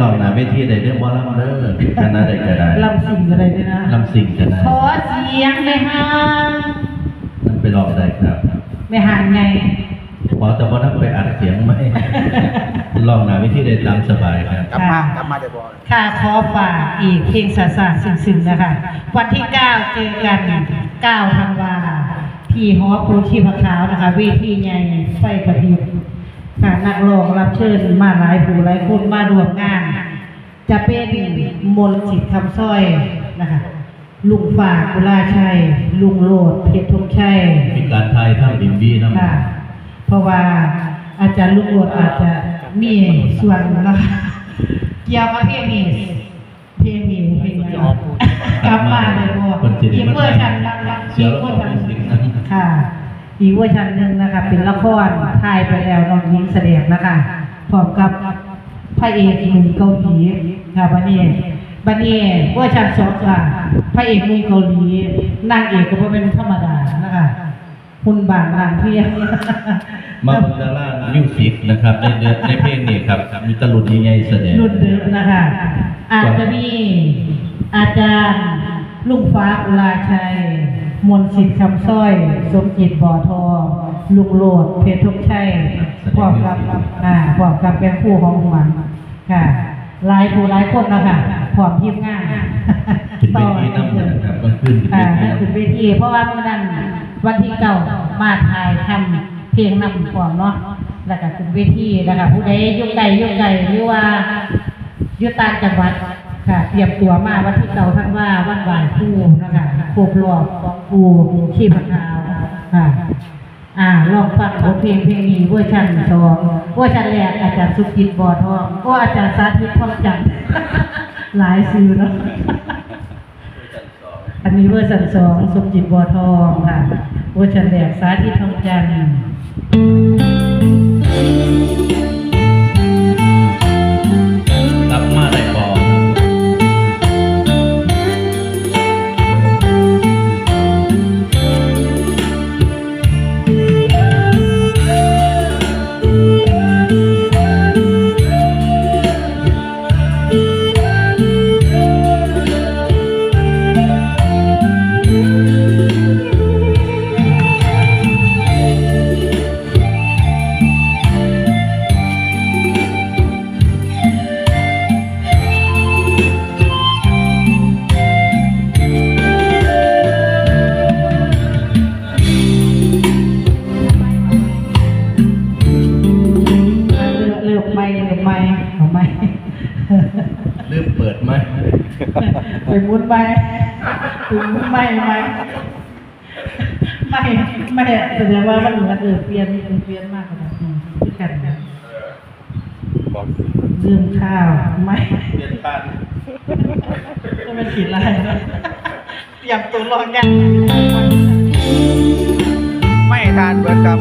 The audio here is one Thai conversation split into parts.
นั่งไปลองหนาเวทีได้เรื่องว่าลำเด้อคณะใดก็ได้ลำสิ่งอะไรด้วยนะลำสิ่งก็ได้ขอเสียงไม่ห่างนั่งไปลองได้ครับไม่ห่างไงขอแต่ว่านั่งไปอัดเสียงไหมลองหนาเวทีได้ตามสบายครับกลับมากลับมาเดี๋ยวบอกค่ะขอฝากอีกเพลงสาสาซึ้งๆนะคะวันที่9เจอกัน9ธันวาที่หอปูชีพขาวนะคะเวทีใหญ่ไฟประดิษฐ์ ค่ะนักร้องรับเชิญมาหลายผู้หลายคนมารวมงาน จะเป็นมนต์สิทธิ์คำสร้อยนะคะลุงฝากกุลาชัย ลุงโลดเพชรธงชัยมีการทายท่าบิมบี้นะค่ะเพราะว่าอาจารย์ลุงโลดอาจจะมีส่วนนะคะเกี่ยวกับเพลงนี้เพลงนี้เพลงนี้กลับมาเลยบ่คนจะได้อีกมาเวอร์ชันเสีอียกแล้วเวอก็ร์ชันเป็นสิ่งนั้นค่ะ อีกเวอร์ชันหนึ่งนะคะ เป็นละครถ่ายไปแล้วน้องหญิงแสดงนะคะพร้อมกับพระเอกหนุ่มเกาหลีค่ะบันนี้บันนี้เวอร์ชันสองค่ะพระเอกหนุ่มเกาหลีนางเอกก็บ่เป็นธรรมดานะคะคุณบางนางเพียงมาบุดารามิวสิกนะครับในเดือนในเพลงนี้ครับมีตลุดใหญ่ๆแสดงรุ่นเดิมนะคะอาจจะมีอาจารย์ลุงฟ้าอุลาชัย มนต์สิทธิ์คำสร้อย สมจิตบ่อทอง ลุงโลด เพชรทุกชัยพร้อมกับอ่าพร้อมกับเป็นผู้ของหวนค่ะหลายผู้หลายคนนะคะพร้อมทีมงานเป็นเวทีน้ำนะครับก็ขึ้นเป็นอ่าเวทีนั่นคือเวทีเพราะว่าเมื่อนั้นวันที่เก่ามาถ่ายทำเพลงนำความเนาะแล้วก็คือเวทีแล้วก็ผู้ใดอยุ่ไกลอยุ่ไกลหรือว่าอยู่ต่างจังหวัด ค่ะเตรียมตัวมาวันที่เก่าท่านว่าวันไหวครู่นะคะครบรอบของครูชีพขาวค่ะ อ่าลองฟังบทเพลงเพลงนี้เวอร์ชันสองเวอร์ชันแรกอาจารย์สุกิตบ่อทองก็อาจารย์สาธิตทองจันหลายสื่อเนาะอันนี้เวอร์ชันสองสมจิตบัวทองค่ะ เวอร์ชันแรกสาธิตทองจันทร์ ไปมุดไม่ไม่ไม่ไม่แสดงว่ามันเหมือนเออเปลี่ยนเปลี่ยนมากกว่านั้นอืมคือกันนะบอกเรื่องข้าวไม่เปลี่ยนผ่านก็เป็นผิดอะไรนะเตรียมตัวรอกันไม่ทานเบิร์ดครับ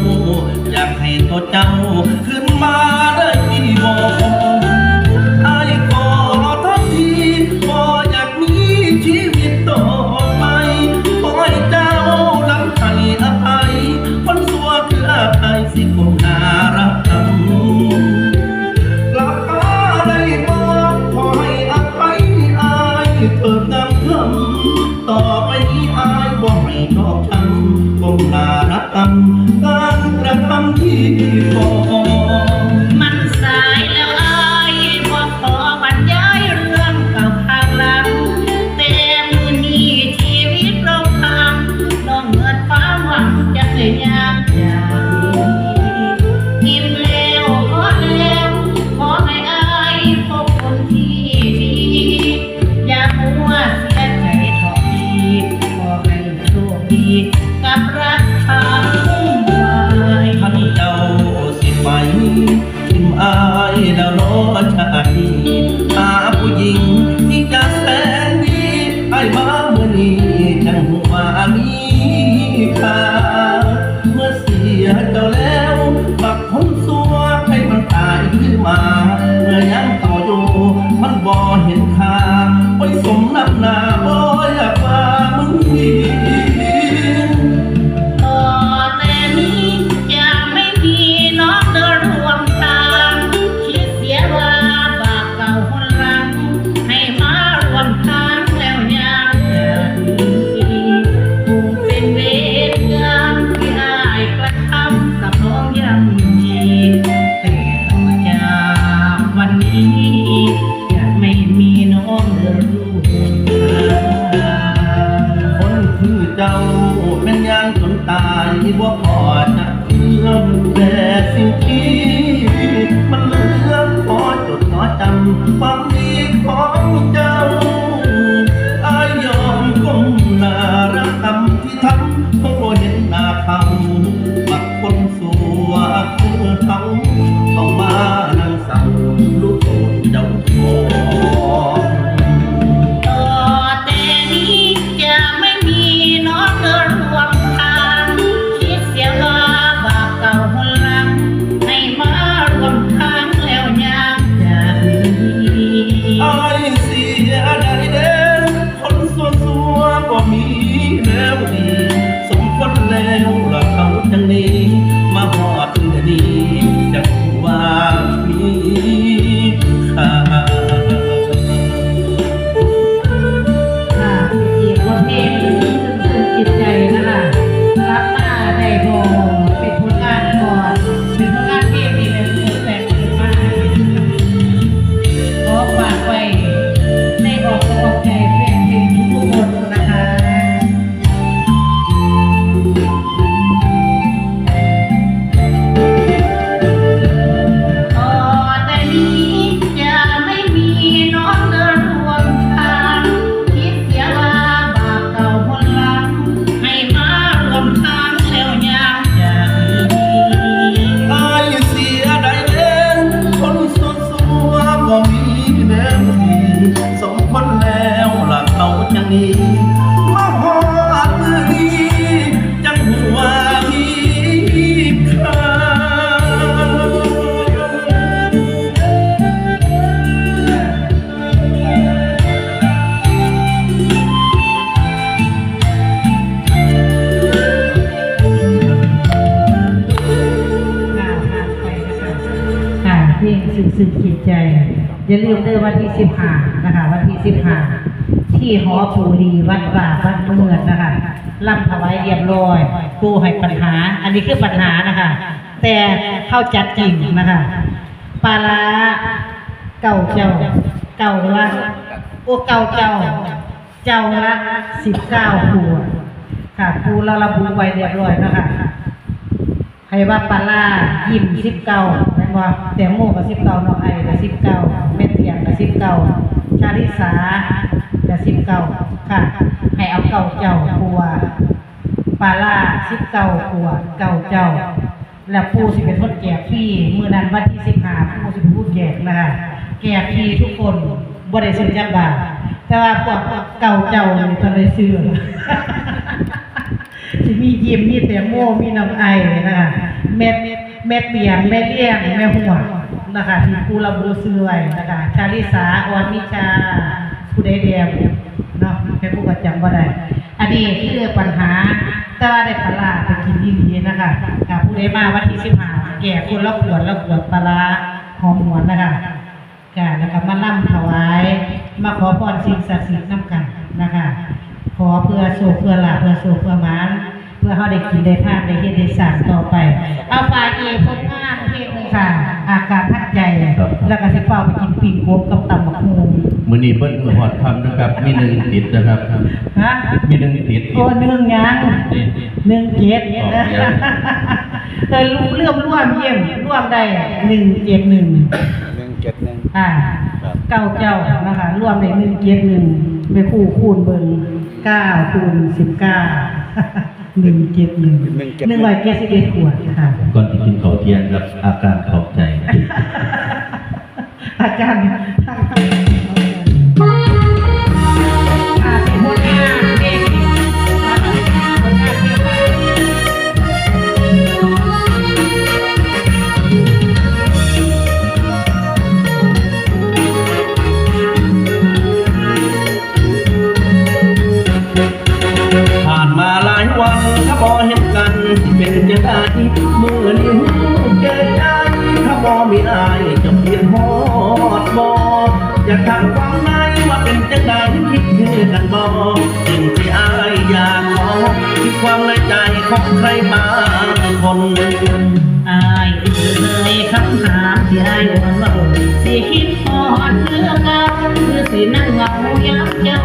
เว่าอยากให้ตัวเจ้าขึ้นมาได้ที่บอกำที่ อย่าลืมเด้อวันที่สิบห้านะคะ วันที่สิบห้าที่หอปูรีวัดป่าวัดเมืองนะคะร่ำถวายเรียบร้อยปูให้ปัญหา อันนี้คือปัญหานะคะ แต่เข้าจัดจริงนะคะปลาร้าเก่าเจ้า เก่าละโอเก่าเจ้า เจ้าละสิบเก้าขวดค่ะครูเราระบุไว้เรียบร้อยนะคะ ให้ว่าปลาล่ายิ้มสิบเก้าแม่นว่าแตงโมกับสิบเก้าน้องไอ้กับสิบเก้าแม่เตียงกับสิบเก้าชาลิสากับสิบเก้าค่ะ ให้เอาเก้าเจ้าปัวปลาล่าสิบเก้าปัวเก้าเจ้า แล้วปูสิเป็นคนแกฟรีมื้อนั้นวันที่สิบห้าปูสิเป็นผู้แจกนะคะแกฟรีทุกคนบ่ได้ซื้อจักบาทแต่ว่าพวกเก่าเจ้านี่ตองได้ซื้อ สิมียิ้มมีแตงโมมีน้ำไอนะคะเม็ดเม็ดเปียงเม็ดเลี้ยงแม่หัวนะคะที่ครูระบุซื้อไว้นะคะชาลิสาออนนิชาผู้ใดแดงเนาะแค่ผู้ก็จำบ่ได้อันนี้คือปัญหาแต่ว่าได้ปลาไปกินดีๆนะคะกับผู้ใดมาวันที่สิบห้าแก่คนละขวดละขวดปลาหอมหวนนะคะค่ะแล้วก็มาล่ำถวาย มาขอพรสิ่งศักดิ์สิทธิ์น้ำกันนะคะ ขอเพื่อโชคเพื่อลาเพื่อโชคเพื่อมาน พื่อเขาได้กินได้ทานได้เฮ็ดได้สร้างต่อไป เอาฝากอีกผลงานเพลงหนึงค่ะ อาการทักใจ แล้วก็สิเป้าไปกินปิ้งโกบกับตำบักหุ่งมื้อนี้เพิ่นมือหอดคำนะครับ มีหนึ่งติดนะครับ ฮะมีหนึ่งติดโอ้หนึ่งยังนี่หนึ่งเจ็ดอ๋อยังเออเลื่อมร่วมเยี่ยมร่วมได้หนึ่งเจ็ดหนึ่งหนึ่งเจ็ดหนึ่งอ่าครับเก้าเจ้านะคะรวมได้หนึ่งเจ็ดหนึ่งไปคู่คูณเบิ่งเก้าคูณสิบเก้า หนึ่งเจ็ดหนึ่งหนึ่งร้อยเจ็ดสิบเอ็ดขวดค่ะ ก่อนที่กินข้าวเที่ยงครับอาการขอบใจ อาจารย์ มือนิ้วเกินใจถ้าบอมีอายจะเปลี่ยนฮอดบออยากถามความในว่าเป็นจังใดคิดคือกันบอสิ่งที่อายอยากขอคือความในใจของใครบางคนอายเอ่ยคำถามที่อายวนว่าสิคิดพอดเรื่อเก่าคือสินั่งเงายับเจ้า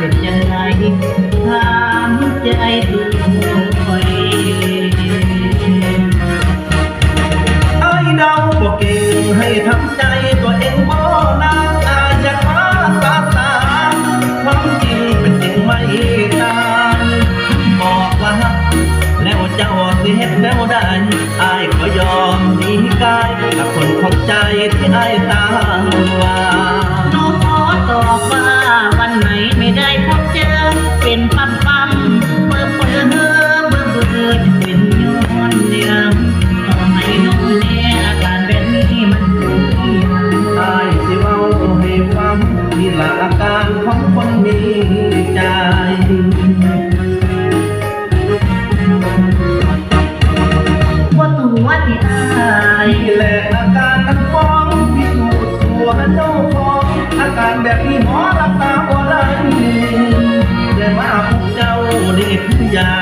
เป็นยังไงถามใจ นี่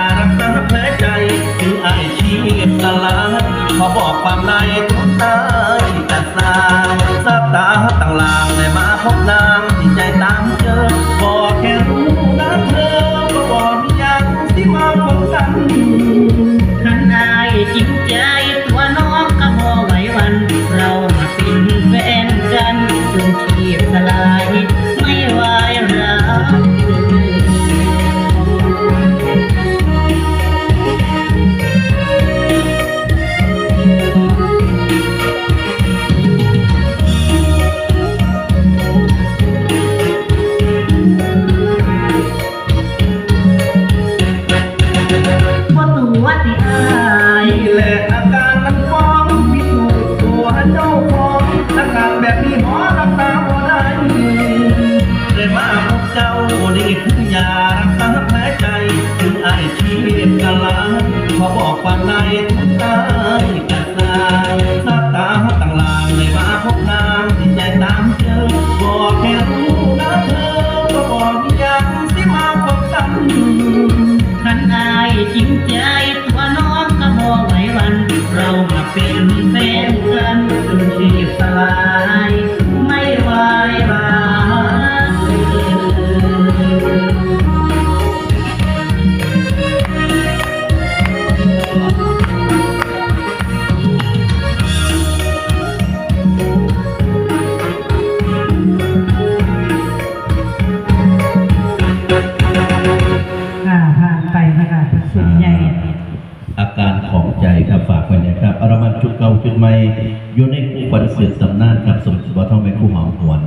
สิร์ตตำนานครับสมศิษย์ว่าท่องเป็นคู่หอมหวน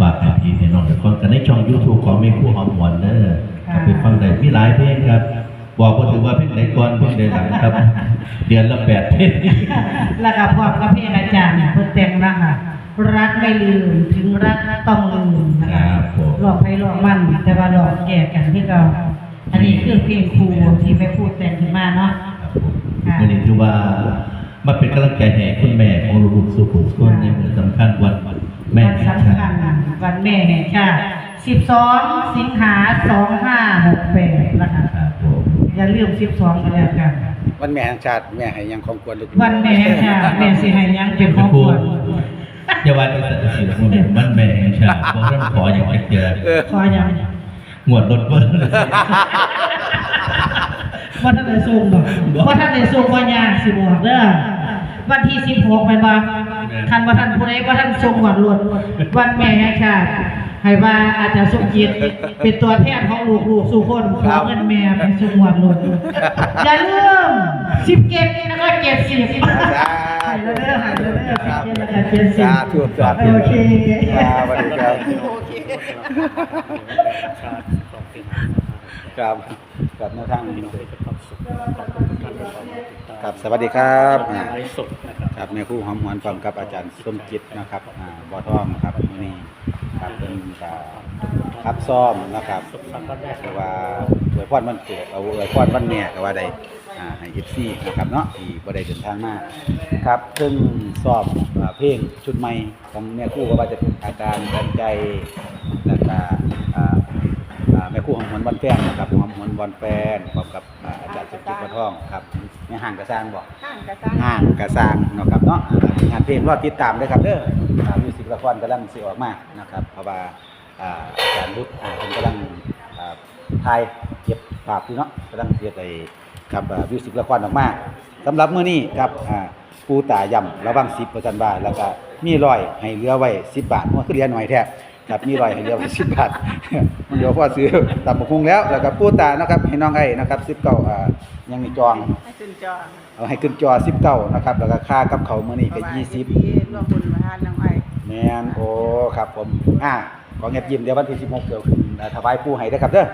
ฝากให้พี่ให้น้องทุกคนกันในช่อง YouTube ของเมฆคู่หอมหวนเด้อเอาไปฟังได้มีหลายเพลงครับ บอกว่าถือว่าเพลงไหนก่อนเพลงใดหลังครับ เดือนละแปดเพลงแล้วก็พร้อมกับเพลงอาจารย์เพิ่นแต่งนะคะรักไม่ลืมถึงรักต้องลืมนะครัคะบผมหลอกไปหลอกมันแต่ว่าหลอกแก่กันที่เราอันนี้คือเพลงครูที่แม่พูดแต่งขึ้นมาเนาะครับผมวันนี้ถือว่า มาเป็นกำลังใจให้คุณแม่ของลูกๆสุขุมคนในวันสำคัญวันแม่วันแห่งสำชาคัญติวันแม่แห่งชาติ12 สิงหา2568นะคะครับผมอย่าลืม12กันแล้วกัน วันแม่แห่งชาติแม่ให้ยังของควรลูกวันแม่แห่งชาติแม่สิให้ยังเป็นของขวัญอย่าว่าแต่สัตว์สิคุณมันแม่แห่งชาติบอกเรื่องขออย่างไรเจอเออขอยังงวดรถเบิ้ล ว่าท่านได้สูงบ่ว่าท่านได้สูงว่ายากสิบอกเด้อวันที่16เป็นบ่คันว่าท่านผู้ใดว่าท่านทรงหวัดล้วนวันแม่แห่งชาติให้ว่าอาจารย์สมจิตเป็นตัวแทนของลูกๆสู่คนขอเงินแม่ไปสมวดลงอย่าลืมสิบเก็ดแล้วก็เจ็ดสิบหายแล้วเด้อหายแล้วเด้อสิบเก็ดแล้วก็เจ็ดสิบสาธุสาธุโอเคครับสวัสดีครับครับ ครับแนวทางนี้ครับสวัสดีครับอ่าครับแม่ครูหอมหวนพร้อมกับอาจารย์สมจิตนะครับอ่าบ่อทองครับมื้อนี้ครับเป็นอ่าครับซ้อมนะครับแต่ว่าอวยพรวันเกิดเอาอวยพรวันแม่ก็ว่าได้อ่าให้ FC นะครับเนาะที่บ่ได้เดินทางมาครับซึ่งซ้อมอ่าเพลงชุดใหม่ของแม่ครูก็ว่าจะเป็นอาการกันใจแล้วก็อ่าอ่า แม่ครู่ของหวนวันแฟนนะครับหอมหวนวันแฟนพร้อมกับอ่าอาจารย์สุกิจวัฒทองครับในห้างกระซางบอก ข้างกระซังห้างกระซางเนาะครับเนาะอ่างานเพลงรอติดตามด้วยครับเด้ออ่ามิวสิกละครกำลังสิออกมานะครับเพราะว่าอ่าอาจารย์รุดอ่าเพิ่นกำลังอ่าถ่ายเก็บภาพอยู่เนาะกำลังเก็บไปครับอ่ามิวสิกละครออกมาสำหรับมื้อนี้ครับอ่าปูตาย่ำระวัง10ประจันบาทแล้วก็มีร้อยให้เหลือไว้ 10 บาทมันคือเหลือหน่อยแท้ ครับมีรอยให้เดียวสิบบาทมันเดี๋ยวพ่อซื้อตับมะคุงแล้วแล้วก็ปูตานะครับให้น้องไอ้นะครับสิบเก้าอ่ายังมีจองให้ขึ้นจอเอาให้ขึ้นจอสิบเก้านะครับแล้วก็ค่ากับเขาวมื้อนี้ก็ยี่สิบรวมบุญมาทานน้องไอ้แมนโอ้ครับผมอ่าขอเงียบยิ้มเดี๋ยววันที่สิบหกเดี๋ยวขึ้นอ่าถวายปูให้ได้อครับเด้อ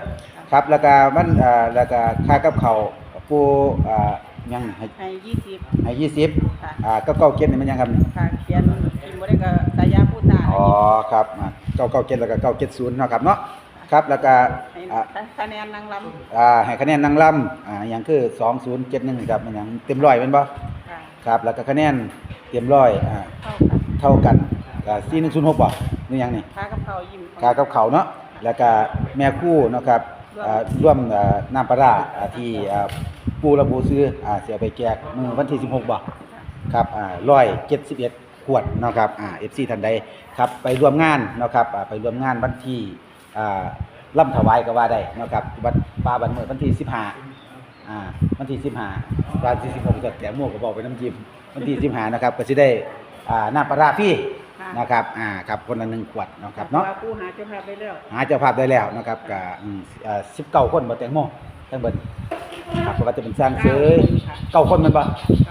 ครับแล้วก็มันอ่าแล้วก็ค่ากับเขาวปูอ่ายังให้ให้ยี่สิบให้ยี่สิบค่ะอ่าก็เก้าเก็ดนี่มันยังครับค่ะเขียนกินบ่ได้ก็สายยาพูดตาอ๋อครับอ่า เก้าเก้าเก็ดแล้วก็เก้าเจ็ดศูนย์เนาะครับเนาะครับแล้วก็ให้อ่าคะแนนนางลอ่าให้คะแนนนางลำอ่าอย่างคือ2071ครับมันหยังเต็มร้อยเป็นบ่ำค่ะครับแล้วก็คะแนนเต็มร้อยอ่าเท่ากันเท่ากันก็4106บ่นี่หยังนี่ค้ากับเขาวยิ้มกากับเขาเนาะแล้วก็แม่คู่เนาะครับอ่าร่วมอ่าน้ำปลาร้าอ่าที่อ่าปูระบูซื้ออ่าสิเอาไปแจกมื้อวันที่ 16บ่ครับอ่า171 ขวดเนาะครับอ่า FC ท่านใดครับไปร่วมงานเนาะครับอ่าไปร่วมงานวันที่อ่าล่ำถวายก็ว่าได้เนาะครับวัดป่าบันเมือวันที่15อ่าวันที่สิบห้าวันที่สิบหกก็แกงหมวกก็บอกไปน้ำจิ้มวันที่สิบห้านะครับก็จะได้อ่าน้ำปลาร้าพี่นะครับอ่าครับคนละหนึ่งขวดเนาะครับเนาะว่ผู้หาเจ้าภาพไปแล้วหาเจ้าภาพได้แล้วนะครับกับสิบเก้าคนบ่แตงโมทั้งเบิด ครับเพราะว่าจะเป็นสร้างเสยเก้าคนแมันบ่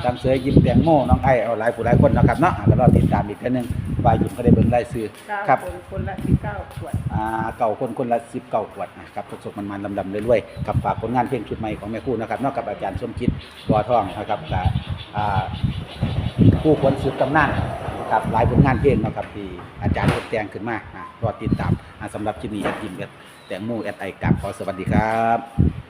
สร้างเสยยิ้มแตงโมน้องไอ้เอาหลายผู้หลายคนนะครับเนาะอ่าก็รอติดตามอีกเทื่อนึงว่ายิ้มเขาได้เบิ่งรายชื่อเก้าครับคนคนละสิบเก้าขวดอ่าเก่าคนคนละสิบเก่าขวดนะครับสดๆมันๆลำๆเรื่อยๆกับฝากผลงานเพลงชุดใหม่ของแม่ครู่นะครับนอกกับอาจารย์สมคิดบัวทองนะครับกับอ่าผู้คนสืบตำนานนะครับหลายผลงานเพลงนะครับที่อาจารย์ทดแต่งขึ้นมาอ่ารอติดตามอ่าสำหรับคลิปนี้แอดยิมแอดแตงโมแอดไอกราบขอสวัสดีครับ